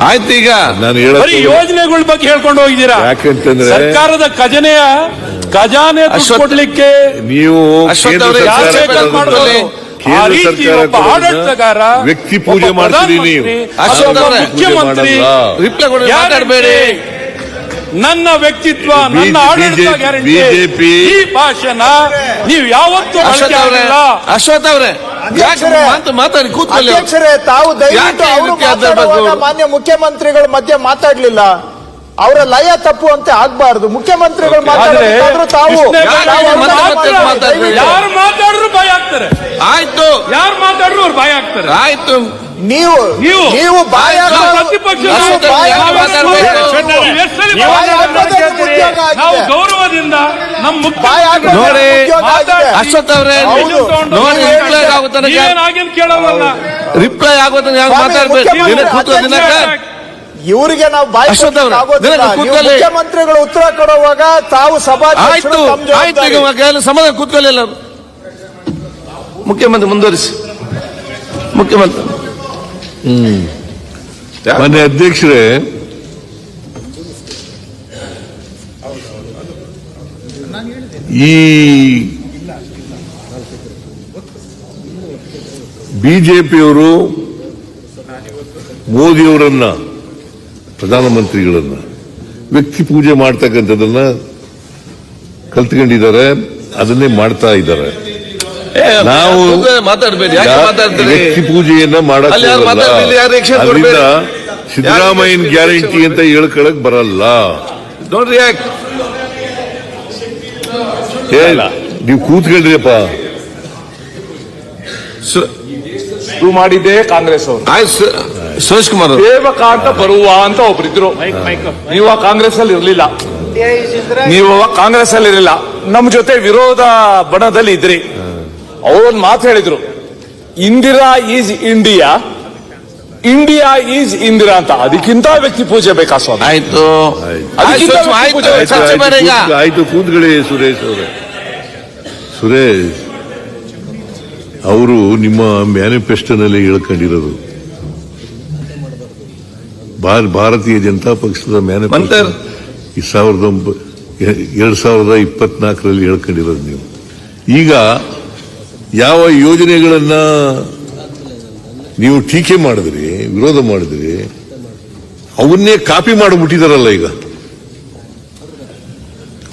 ಆಯ್ತು ಈಗ. ನಾನು ಬರೀ ಹೇಳೋದು ಯೋಜನೆಗಳ ಬಗ್ಗೆ ಹೇಳ್ಕೊಂಡು ಹೋಗಿದ್ದೀರಾ? ಯಾಕಂತಂದ್ರೆ- ಸರ್ಕಾರದ ಖಜನೆಯ ಖಜಾನೆ ಕೊಡ್ಲಿಕ್ಕೆ ನೀವು ಆಡಳಿತಗಾರ ವ್ಯಕ್ತಿ ಪೂಜೆ ಮಾಡ್ತೀರಿ ನೀವು. ಮುಖ್ಯಮಂತ್ರಿ ಮಾತಾಡಬೇಡಿ. ನನ್ನ ವ್ಯಕ್ತಿತ್ವ ನನ್ನ ಆಡಳಿತ ಗ್ಯಾರಂಟಿ. ಬಿಜೆಪಿ ಈ ಭಾಷಣ ನೀವು ಯಾವತ್ತೂ ಅಶ್ವಥ್ ಅವ್ರೆ ಅವರೇ. ಮಾತಾಡಿ ಕೂತ್ಕೊಳ್ಳಿ ಅಧ್ಯಕ್ಷರೇ ತಾವು ದಯವಿಟ್ಟು ಅವರು ಮಾತಾಡುವಾಗ ಬಗ್ಗೆ? ಮಾನ್ಯ ಮುಖ್ಯಮಂತ್ರಿಗಳ ಮಧ್ಯೆ ಮಾತಾಡ್ಲಿಲ್ಲ. ಅವರ ಲಯ ತಪ್ಪುವಂತೆ ಆಗ್ಬಾರ್ದು. ಮುಖ್ಯಮಂತ್ರಿಗಳು ಮಾತಾಡಿದ್ರು ತಾವು. ಯಾರು ಮಾತಾಡಿದ್ರು ಭಯ ಆಗ್ತಾರೆ. ಆಯ್ತು. ಯಾರು ಮಾತಾಡಿದ್ರು ಅವ್ರು ಭಯ ಆಗ್ತಾರೆ. ಆಯ್ತು. ನೀವು ನೀವು. ಬಾಯ ಪ್ರತಿಪಕ್ಷ ನೀವು ಗೌರವದಿಂದ ನಮ್ಮ ಮುಖ್ಯ ನೋಡಿ. ಅಶ್ವಥ್ ಅವರೇ ನೋಡಿ ರಿಪ್ಲೈ ಆಗೋ ತನಕ ಕೇಳೋವಲ್ಲ? ರಿಪ್ಲೈ ಆಗೋ ತನಕ ಯಾಕೆ ಸ್ವಾಮಿ, ಮಾತಾಡ್ಬೇಕು? ದಿನಕ ಇವರಿಗೆ ನಾವು ಬಾಯಿ. ಮುಖ್ಯಮಂತ್ರಿಗಳು ಉತ್ತರ ಕೊಡುವಾಗ ತಾವು ಸಭಾ ಆಯ್ತು ಆಯ್ತು ಈಗ ಸಮಾಧಾನ ಕೂತ್ಕೊಳ್ಳಿ ಎಲ್ಲರೂ. ಮುಖ್ಯಮಂತ್ರಿ ಮುಂದುವರಿಸಿ. ಮುಖ್ಯಮಂತ್ರಿ. ಮಾನ್ಯ ಅಧ್ಯಕ್ಷರೇ ಈ ಬಿಜೆಪಿಯವರು ಮೋದಿಯವರನ್ನ ಪ್ರಧಾನಮಂತ್ರಿಗಳನ್ನ ವ್ಯಕ್ತಿ ಪೂಜೆ ಮಾಡ್ತಕ್ಕಂಥದ್ದನ್ನ ಕಲ್ತ್ಕೊಂಡಿದ್ದಾರೆ ಅದನ್ನೇ ಮಾಡ್ತಾ ಇದ್ದಾರೆ. ನಾವು ವ್ಯಕ್ತಿ ಪೂಜೆಯನ್ನ ಕೊಡ್ಬೇಡಿ. ಸಿದ್ದರಾಮಯ್ಯನ ಗ್ಯಾರಂಟಿ ಅಂತ ಹೇಳ್ಕೊಳಕ್ ಬರಲ್ಲ. ಯಾಕೆ ನೀವು ಕೂತ್ಕೊಳ್ರಿಯಪ್ಪ ಶುರು ಮಾಡಿದ್ದೇ ಕಾಂಗ್ರೆಸ್ ಅವರು. ಸುರೇಶ್ ಕುಮಾರ್. ಸೇವಕ ಅಂತ ಬರುವ ಅಂತ ಒಬ್ರಿದ್ರು. ನೀವು ಆ ಕಾಂಗ್ರೆಸ್ ಅಲ್ಲಿ ಇರ್ಲಿಲ್ಲ. ನೀವು ಕಾಂಗ್ರೆಸ್ ಅಲ್ಲಿ ಇರಲಿಲ್ಲ. ನಮ್ ಜೊತೆ ವಿರೋಧ ಬಣದಲ್ಲಿ ಇದ್ರಿ. ಅವರೊಂದು ಮಾತು ಹೇಳಿದ್ರು. Indira is India India is Indira ಅಂತ. ಅದಕ್ಕಿಂತ ವ್ಯಕ್ತಿ ಪೂಜೆ ಬೇಕಾ ಸ್ವಾಮಿ? ಆಯ್ತು. ಆಯ್ತು ಕೂತ್ಕೊಳ್ಳಿ ಸುರೇಶ್ ಅವರೇ. ಸುರೇಶ್ ಅವರು ನಿಮ್ಮ ಮ್ಯಾನಿಫೆಸ್ಟೋನಲ್ಲಿ ಹೇಳ್ಕೊಂಡಿರೋದು ಭಾರತೀಯ ಜನತಾ ಪಕ್ಷದ ಮ್ಯಾನಿಫೆಸ್ಟೋ. ಈ ಸಾವಿರದ ಎರಡ್ ಸಾವಿರದ ಇಪ್ಪತ್ನಾಲ್ಕರಲ್ಲಿ ಹೇಳ್ಕೊಂಡಿರೋದು ನೀವು ಈಗ ಯಾವ ಯೋಜನೆಗಳನ್ನ ನೀವು ಟೀಕೆ ಮಾಡಿದ್ರಿ ವಿರೋಧ ಮಾಡಿದ್ರಿ ಅವನ್ನೇ ಕಾಪಿ ಮಾಡಿಬಿಟ್ಟಿದಾರಲ್ಲ ಈಗ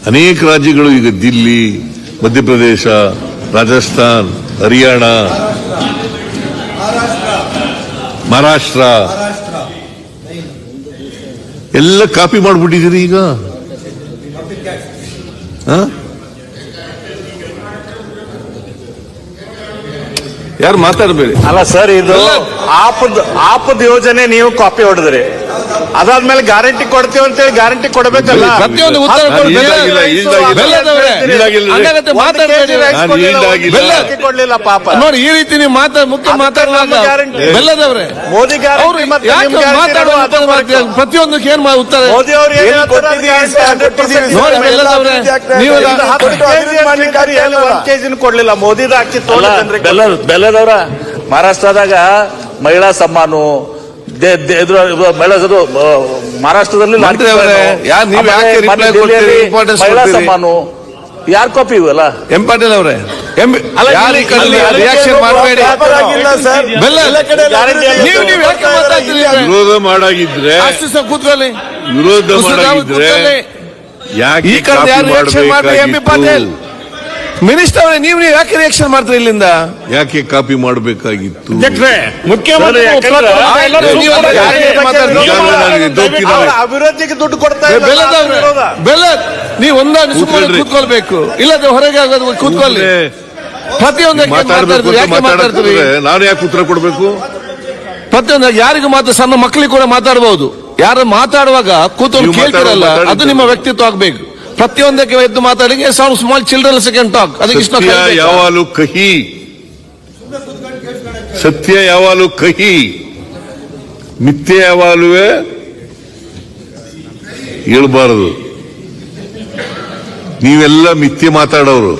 ಅನೇಕ ರಾಜ್ಯಗಳು ಈಗ ದಿಲ್ಲಿ ಮಧ್ಯಪ್ರದೇಶ ರಾಜಸ್ಥಾನ್ ಹರಿಯಾಣ ಮಹಾರಾಷ್ಟ್ರ. ಎಲ್ಲ ಕಾಪಿ ಮಾಡಿಬಿಟ್ಟಿದ್ದೀರಿ ಈಗ? ಹ? ಯಾರು ಮಾತಾಡಬೇಡಿ. ಅಲ್ಲ ಸರ್ ಇದು ಆಪದ ಆಪದ್ ಯೋಜನೆ ನೀವು ಕಾಪಿ ಹೊಡೆದ್ರಿ. ಅದಾದ್ಮೇಲೆ ಗ್ಯಾರಂಟಿ ಕೊಡ್ತೀವಿ ಅಂತೇಳಿ ಗ್ಯಾರಂಟಿ ಕೊಡಬೇಕಲ್ಲ? ಪ್ರತಿಯೊಂದು ಉತ್ತರ ಕೊಡ್ಲಿಲ್ಲ, ಗ್ಯಾರಂಟಿ ಕೊಡ್ಲಿಲ್ಲ ಪಾಪ. ನೋಡಿ ಈ ರೀತಿ ನೀವು ಮಾತಾ ಮುಖ್ಯ ಗ್ಯಾರಂಟಿ. ಬೆಲ್ಲದವ್ರೆ. ಮೋದಿ ಪ್ರತಿಯೊಂದಕ್ಕೆ ಏನ್ ಮಾ- ಉತ್ತರ? ಮೋದಿ ಅವರು ನೋಡಿ ಬೆಲ್ಲದವ್ರೆ ನೀವು ಕೆಜಿನ ಕೊಡ್ಲಿಲ್ಲ. ಮೋದಿದ ಬೆಲ್ಲ ಬೆಲ್ಲದವರ ಮಹಾರಾಷ್ಟ್ರದಾಗ ಮಹಿಳಾ ಸಮ್ಮಾನು ದೆ- ದೆ- ಇದ್ರ- ಇದು ಮಹಿಳಾ ಮಹಾರಾಷ್ಟ್ರದಲ್ಲಿ ಮಂತ್ರಿ ಯಾರ್ ನೀವ್ ಯಾಕೆ ಆಮೇಲೆ ಕೊಡ್ತೀರಿ, ದಿಲ್ಲಿಯಲ್ಲಿ ಮಹಿಳಾ ಕೊಡ್ತೀರಿ? ಯಾರ ಯಾರ್ ಕಾಪಿ ಇವೆಲ್ಲ? ಎಂ ಪಾಟೀಲ್ ಅವರೇ ಎಂ ಅಲ್ಲ, ಯಾರು ಇಲ್ಲಿ- ಇಲ್ಲಿ ರಿಯಾಕ್ಷನ್ ಮಾಡಬೇಡಿ? ವ್ಯಾಪಾರಾಗಿಲ್ಲ ಸರ್ ಎಲ್ಲ ಕಡೆ ಗ್ಯಾರಂಟಿ ಎಲ್ಲ ನೀವು ನೀವು ಯಾಕೆ ಮಾತಾಡ್ತೀರಿ ವಿರೋಧ ಮಾಡಾಗಿದ್ರೆ ಕೂತ್ಕೊಳ್ಳಿ. ವಿರೋಧ ಮಾಡಾಗಿದ್ರೆ. ಯಾಕೆ ಮಿನಿಸ್ಟರ್ ಅವರೇ ನೀವು ನೀವು ಯಾಕೆ ರಿಯಾಕ್ಷನ್ ಮಾಡ್ತೀರಿ ಇಲ್ಲಿಂದ? ಯಾಕೆ ಕಾಪಿ ಮಾಡಬೇಕಾಗಿತ್ತು? ಮುಖ್ಯಮಂತ್ರಿ ಅಭಿವೃದ್ಧಿಗೆ ದುಡ್ಡು ಕೊಡ್ತಾ ಬೆಲ್ಲ ನೀವು ಒಂದ ಸುಮ್ಮನೆ ಕೂತ್ಕೊಳ್ರಿ. ಕೂತ್ಕೊಳ್ಬೇಕು. ಇಲ್ಲದೆ ಹೊರಗೆ ಆಗೋದು ಕೂತ್ಕೊಳ್ಳಿ. ಪ್ರತಿಯೊಂದು ನಾನು ಯಾಕೆ ಉತ್ತರ ಕೊಡಬೇಕು? ಪ್ರತಿಯೊಂದು ಯಾರಿಗೂ ಮಾತ್ರ ಸಣ್ಣ ಮಕ್ಕಳಿಗೆ ಕೂಡ ಮಾತಾಡಬಹುದು ಯಾರು ಮಾತಾಡುವಾಗ ಕೂತು ಕೇಳ್ತಿರಲ್ಲ ಅದು ನಿಮ್ಮ ವ್ಯಕ್ತಿತ್ವ ಆಗ್ಬೇಕು. ಪ್ರತಿಯೊಂದಕ್ಕೆ ಎದ್ದು ಮಾತಾಡಿ sound small children second talk ಅದಕ್ಕೆ ಯಾವಾಗಲೂ ಕಹಿ. ಸತ್ಯ ಯಾವಾಗಲೂ ಕಹಿ. ಮಿಥ್ಯೆ ಯಾವಾಗಲೂ ಹೇಳ್ಬಾರದು. ನೀವೆಲ್ಲ ಮಿಥ್ಯೆ ಮಾತಾಡೋರು.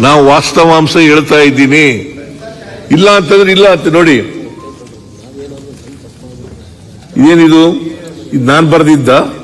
ನಾವು ವಾಸ್ತವಾಂಶ ಹೇಳ್ತಾ ಇದ್ದೀನಿ. ಇಲ್ಲ ಅಂತಂದ್ರೆ ಇಲ್ಲ ಅಂತ ನೋಡಿ. ಏನಿದು? ಇದು ನಾನು ಬರೆದಿದ್ದ?